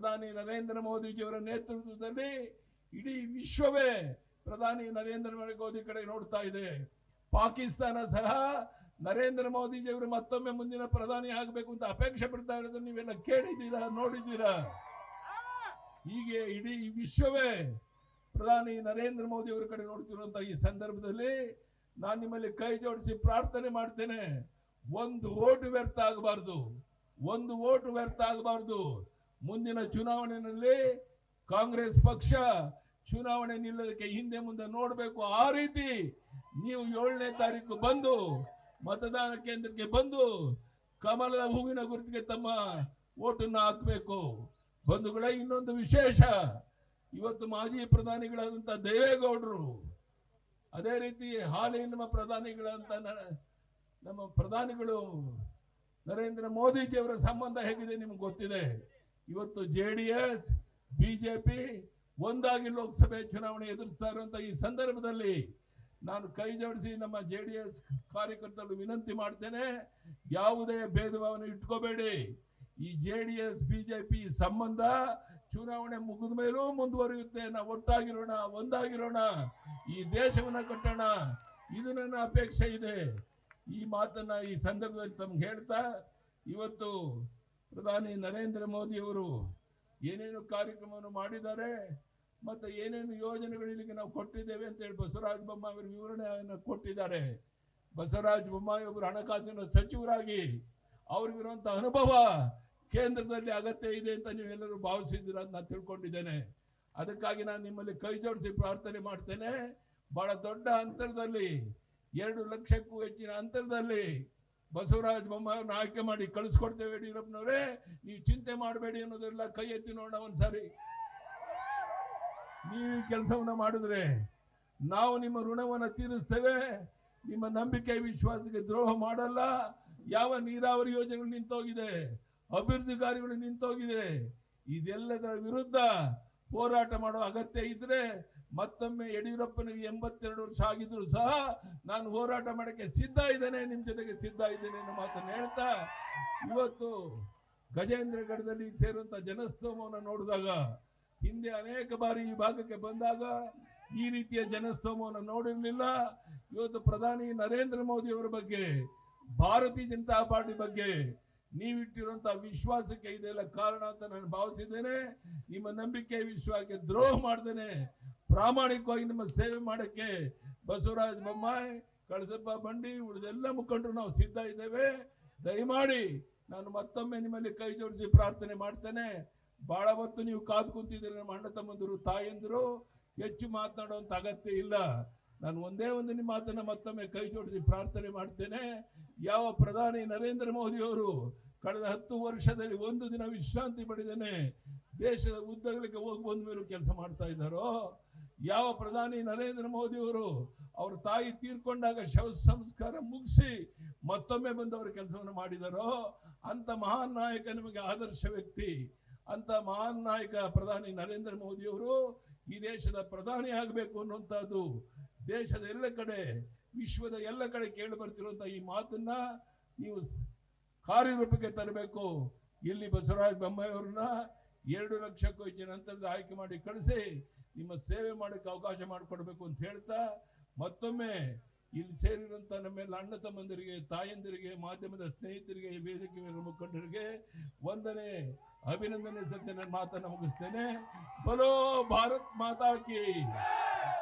ಪ್ರಧಾನಿ ನರೇಂದ್ರ ಮೋದಿಜಿಯವರ ನೇತೃತ್ವದಲ್ಲಿ ಇಡೀ ವಿಶ್ವವೇ ಪ್ರಧಾನಿ ನರೇಂದ್ರ ಮೋದಿ ಕಡೆ ನೋಡ್ತಾ ಇದೆ. ಪಾಕಿಸ್ತಾನ ಸಹ ನರೇಂದ್ರ ಮೋದಿಜಿಯವರು ಮತ್ತೊಮ್ಮೆ ಮುಂದಿನ ಪ್ರಧಾನಿ ಆಗಬೇಕು ಅಂತ ಅಪೇಕ್ಷೆ ಪಡ್ತಾ ಇರೋದನ್ನು ನೀವೆಲ್ಲ ಕೇಳಿದ್ದೀರಾ, ನೋಡಿದ್ದೀರಾ? ಹೀಗೆ ಇಡೀ ವಿಶ್ವವೇ ಪ್ರಧಾನಿ ನರೇಂದ್ರ ಮೋದಿ ಅವರ ಕಡೆ ನೋಡ್ತಿರುವಂತಹ ಈ ಸಂದರ್ಭದಲ್ಲಿ ನಾನು ನಿಮ್ಮಲ್ಲಿ ಕೈ ಜೋಡಿಸಿ ಪ್ರಾರ್ಥನೆ ಮಾಡ್ತೇನೆ. ಒಂದು ಓಟು ವ್ಯರ್ಥ ಆಗಬಾರ್ದು. ಒಂದು ಓಟು ವ್ಯರ್ಥ ಆಗಬಾರ್ದು. ಮುಂದಿನ ಚುನಾವಣೆಯಲ್ಲಿ ಕಾಂಗ್ರೆಸ್ ಪಕ್ಷ ಚುನಾವಣೆ ನಿಲ್ಲೋದಕ್ಕೆ ಹಿಂದೆ ಮುಂದೆ ನೋಡಬೇಕು. ಆ ರೀತಿ ನೀವು ಏಳನೇ ತಾರೀಕು ಬಂದು, ಮತದಾನ ಕೇಂದ್ರಕ್ಕೆ ಬಂದು, ಕಮಲದ ಹೂವಿನ ಗುರುತಿಗೆ ತಮ್ಮ ಓಟನ್ನ ಹಾಕಬೇಕು. ಬಂಧುಗಳೇ, ಇನ್ನೊಂದು ವಿಶೇಷ, ಇವತ್ತು ಮಾಜಿ ಪ್ರಧಾನಿಗಳಾದಂಥ ದೇವೇಗೌಡರು, ಅದೇ ರೀತಿ ಹಾಲಿ ನಮ್ಮ ಪ್ರಧಾನಿಗಳಂತ ನಮ್ಮ ಪ್ರಧಾನಿಗಳು ನರೇಂದ್ರ ಮೋದಿಜಿಯವರ ಸಂಬಂಧ ಹೇಗಿದೆ ನಿಮ್ಗೆ ಗೊತ್ತಿದೆ. ಇವತ್ತು ಜೆ ಡಿ ಎಸ್ ಬಿಜೆಪಿ ಒಂದಾಗಿ ಲೋಕಸಭೆ ಚುನಾವಣೆ ಎದುರಿಸ್ತಾ ಇರುವಂತ ಈ ಸಂದರ್ಭದಲ್ಲಿ ನಾನು ಕೈ ಜೋಡಿಸಿ ನಮ್ಮ ಜೆ ಡಿ ಎಸ್ ಕಾರ್ಯಕರ್ತರು ವಿನಂತಿ ಮಾಡ್ತೇನೆ, ಯಾವುದೇ ಭೇದ ಭಾವನೆ ಇಟ್ಕೋಬೇಡಿ. ಈ ಜೆ ಡಿ ಎಸ್ ಬಿಜೆಪಿ ಸಂಬಂಧ ಚುನಾವಣೆ ಮುಗಿದ ಮೇಲೂ ಮುಂದುವರಿಯುತ್ತೆ. ನಾವು ಒಟ್ಟಾಗಿರೋಣ, ಒಂದಾಗಿರೋಣ. ಈ ದೇಶವನ್ನ ಕಟ್ಟೋಣ. ಇದು ನನ್ನ ಅಪೇಕ್ಷೆ ಇದೆ. ಈ ಮಾತನ್ನ ಈ ಸಂದರ್ಭದಲ್ಲಿ ತಮ್ಗೆ ಹೇಳ್ತಾ, ಇವತ್ತು ಪ್ರಧಾನಿ ನರೇಂದ್ರ ಮೋದಿಯವರು ಏನೇನು ಕಾರ್ಯಕ್ರಮವನ್ನು ಮಾಡಿದ್ದಾರೆ ಮತ್ತೆ ಏನೇನು ಯೋಜನೆಗಳು ಇಲ್ಲಿಗೆ ನಾವು ಕೊಟ್ಟಿದ್ದೇವೆ ಅಂತ ಹೇಳಿ ಬಸವರಾಜ ಬೊಮ್ಮಾಯಿ ಅವರು ವಿವರಣೆಯನ್ನು ಕೊಟ್ಟಿದ್ದಾರೆ. ಬಸವರಾಜ ಬೊಮ್ಮಾಯಿ ಒಬ್ಬರು ಹಣಕಾಸಿನ ಸಚಿವರಾಗಿ ಅವ್ರಿಗಿರುವಂಥ ಅನುಭವ ಕೇಂದ್ರದಲ್ಲಿ ಅಗತ್ಯ ಇದೆ ಅಂತ ನೀವೆಲ್ಲರೂ ಭಾವಿಸಿದ್ದೀರ ಅಂತ ನಾನು ತಿಳ್ಕೊಂಡಿದ್ದೇನೆ. ಅದಕ್ಕಾಗಿ ನಾನು ನಿಮ್ಮಲ್ಲಿ ಕೈ ಜೋಡಿಸಿ ಪ್ರಾರ್ಥನೆ ಮಾಡ್ತೇನೆ. ಬಹಳ ದೊಡ್ಡ ಅಂತರದಲ್ಲಿ, ಎರಡು ಲಕ್ಷಕ್ಕೂ ಹೆಚ್ಚಿನ ಅಂತರದಲ್ಲಿ ಬಸವರಾಜ ಬೊಮ್ಮಾಯಿಯವ್ರನ್ನ ಆಯ್ಕೆ ಮಾಡಿ ಕಳಿಸ್ಕೊಡ್ತೇವೆ ಯಡಿಯೂರಪ್ಪನವರೇ ನೀವು ಚಿಂತೆ ಮಾಡಬೇಡಿ ಅನ್ನೋದೆಲ್ಲ ಕೈ ಎತ್ತಿ ನೋಡೋಣ ಒಂದ್ಸಾರಿ. ನೀವು ಕೆಲಸವನ್ನ ಮಾಡಿದ್ರೆ ನಾವು ನಿಮ್ಮ ಋಣವನ್ನ ತೀರಿಸ್ತೇವೆ, ನಿಮ್ಮ ನಂಬಿಕೆ ವಿಶ್ವಾಸಕ್ಕೆ ದ್ರೋಹ ಮಾಡಲ್ಲ, ಯಾವ ನೀರಾವರಿ ಯೋಜನೆಗಳು ನಿಂತೋಗಿದೆ, ಅಭಿವೃದ್ಧಿ ಕಾರ್ಯಗಳು ನಿಂತೋಗಿದೆ, ಇದೆಲ್ಲದರ ವಿರುದ್ಧ ಹೋರಾಟ ಮಾಡೋ ಅಗತ್ಯ ಇದ್ರೆ ಮತ್ತೊಮ್ಮೆ ಯಡಿಯೂರಪ್ಪನಿಗೆ ಎಂಬತ್ತೆರಡು ವರ್ಷ ಆಗಿದ್ರು ಸಹ ನಾನು ಹೋರಾಟ ಮಾಡಕ್ಕೆ ಸಿದ್ಧ ಇದ್ದೇನೆ ನಿಮ್ಮ ಜೊತೆಗೆ ಸಿದ್ಧ ಇದ್ದೇನೆ ಅನ್ನೋ ಮಾತನ್ನು ಹೇಳ್ತಾ, ಇವತ್ತು ಗಜೇಂದ್ರಗಢದಲ್ಲಿ ಸೇರುವಂತ ಜನಸ್ತೋಮವನ್ನು ನೋಡಿದಾಗ, ಹಿಂದೆ ಅನೇಕ ಬಾರಿ ಈ ಭಾಗಕ್ಕೆ ಬಂದಾಗ ಈ ರೀತಿಯ ಜನಸ್ತೋಮವನ್ನು ನೋಡಿರಲಿಲ್ಲ. ಇವತ್ತು ಪ್ರಧಾನಿ ನರೇಂದ್ರ ಮೋದಿ ಅವರ ಬಗ್ಗೆ, ಭಾರತೀಯ ಜನತಾ ಪಾರ್ಟಿ ಬಗ್ಗೆ ನೀವಿಟ್ಟಿರುವಂತಹ ವಿಶ್ವಾಸಕ್ಕೆ ಇದೆಲ್ಲ ಕಾರಣ ಅಂತ ನಾನು ಭಾವಿಸಿದ್ದೇನೆ. ನಿಮ್ಮ ನಂಬಿಕೆ ವಿಶ್ವಾಸಕ್ಕೆ ದ್ರೋಹ ಮಾಡ್ತೇನೆ ಪ್ರಾಮಾಣಿಕವಾಗಿ ನಿಮ್ಮ ಸೇವೆ ಮಾಡಕ್ಕೆ ಬಸವರಾಜ ಬೊಮ್ಮಾಯಿ, ಕಳಸಪ್ಪ ಬಂಡಿ, ಉಳಿದೆಲ್ಲ ಮುಖಂಡರು ನಾವು ಸಿದ್ಧ ಇದ್ದೇವೆ. ದಯಮಾಡಿ ನಾನು ಮತ್ತೊಮ್ಮೆ ನಿಮ್ಮಲ್ಲಿ ಕೈ ಜೋಡಿಸಿ ಪ್ರಾರ್ಥನೆ ಮಾಡ್ತೇನೆ. ಬಹಳ ಹೊತ್ತು ನೀವು ಕಾದು ಕೂತಿದ್ದೀರಿ ನಮ್ಮ ಅಣ್ಣ ತಮ್ಮಂದಿರು, ತಾಯಂದಿರು. ಹೆಚ್ಚು ಮಾತನಾಡುವಂತ ಅಗತ್ಯ ಇಲ್ಲ. ನಾನು ಒಂದೇ ಒಂದು ನಿಮ್ಮ ಮಾತನ್ನ ಮತ್ತೊಮ್ಮೆ ಕೈ ಜೋಡಿಸಿ ಪ್ರಾರ್ಥನೆ ಮಾಡ್ತೇನೆ. ಯಾವ ಪ್ರಧಾನಿ ನರೇಂದ್ರ ಮೋದಿ ಅವರು ಕಳೆದ ಹತ್ತು ವರ್ಷದಲ್ಲಿ ಒಂದು ದಿನ ವಿಶ್ರಾಂತಿ ಪಡೆದೇನೆ ದೇಶದ ಉದ್ದಗಳಿಗೆ ಹೋಗಿ ಬಂದ ಮೇಲೂ ಕೆಲಸ ಮಾಡ್ತಾ ಇದ್ದಾರೋ? ಯಾವ ಪ್ರಧಾನಿ ನರೇಂದ್ರ ಮೋದಿ ಅವರು ತಾಯಿ ತೀರ್ಕೊಂಡಾಗ ಶವ ಸಂಸ್ಕಾರ ಮುಗಿಸಿ ಮತ್ತೊಮ್ಮೆ ಬಂದು ಅವರ ಕೆಲಸವನ್ನು ಮಾಡಿದಾರೋ? ಅಂತ ಮಹಾನ್ ನಾಯಕ ನಿಮಗೆ ಆದರ್ಶ ವ್ಯಕ್ತಿ ಅಂತ ಮಹಾನ್ ನಾಯಕ ಪ್ರಧಾನಿ ನರೇಂದ್ರ ಮೋದಿ ಅವರು ಈ ದೇಶದ ಪ್ರಧಾನಿ ಆಗಬೇಕು ಅನ್ನುವಂಥದ್ದು ದೇಶದ ಎಲ್ಲ ಕಡೆ, ವಿಶ್ವದ ಎಲ್ಲ ಕಡೆ ಕೇಳಿ ಬರ್ತಿರುವಂತ ಈ ಮಾತನ್ನ ನೀವು ಕಾರ್ಯರೂಪಕ್ಕೆ ತರಬೇಕು. ಇಲ್ಲಿ ಬಸವರಾಜ ಬೊಮ್ಮಾಯಿಯವ್ರನ್ನ ಎರಡು ಲಕ್ಷಕ್ಕೂ ಹೆಚ್ಚಿನ ನಂತರದ ಆಯ್ಕೆ ಮಾಡಿ ಕಳಿಸಿ, ನಿಮ್ಮ ಸೇವೆ ಮಾಡಕ್ಕೆ ಅವಕಾಶ ಮಾಡಿಕೊಡ್ಬೇಕು ಅಂತ ಹೇಳ್ತಾ, ಮತ್ತೊಮ್ಮೆ ಇಲ್ಲಿ ಸೇರಿರುವಂತ ನಮ್ಮೆಲ್ಲ ಅಣ್ಣ ತಮ್ಮಂದಿರಿಗೆ, ತಾಯಂದಿರಿಗೆ, ಮಾಧ್ಯಮದ ಸ್ನೇಹಿತರಿಗೆ, ವೇದಿಕೆ ಮುಖಂಡರಿಗೆ ವಂದನೆ ಅಭಿನಂದನೆ ಸತ್ಯ ನನ್ನ ಮಾತನ್ನು ಮುಗಿಸ್ತೇನೆ. ಬಲೋ ಭಾರತ್ ಮಾತಾ ಕಿ.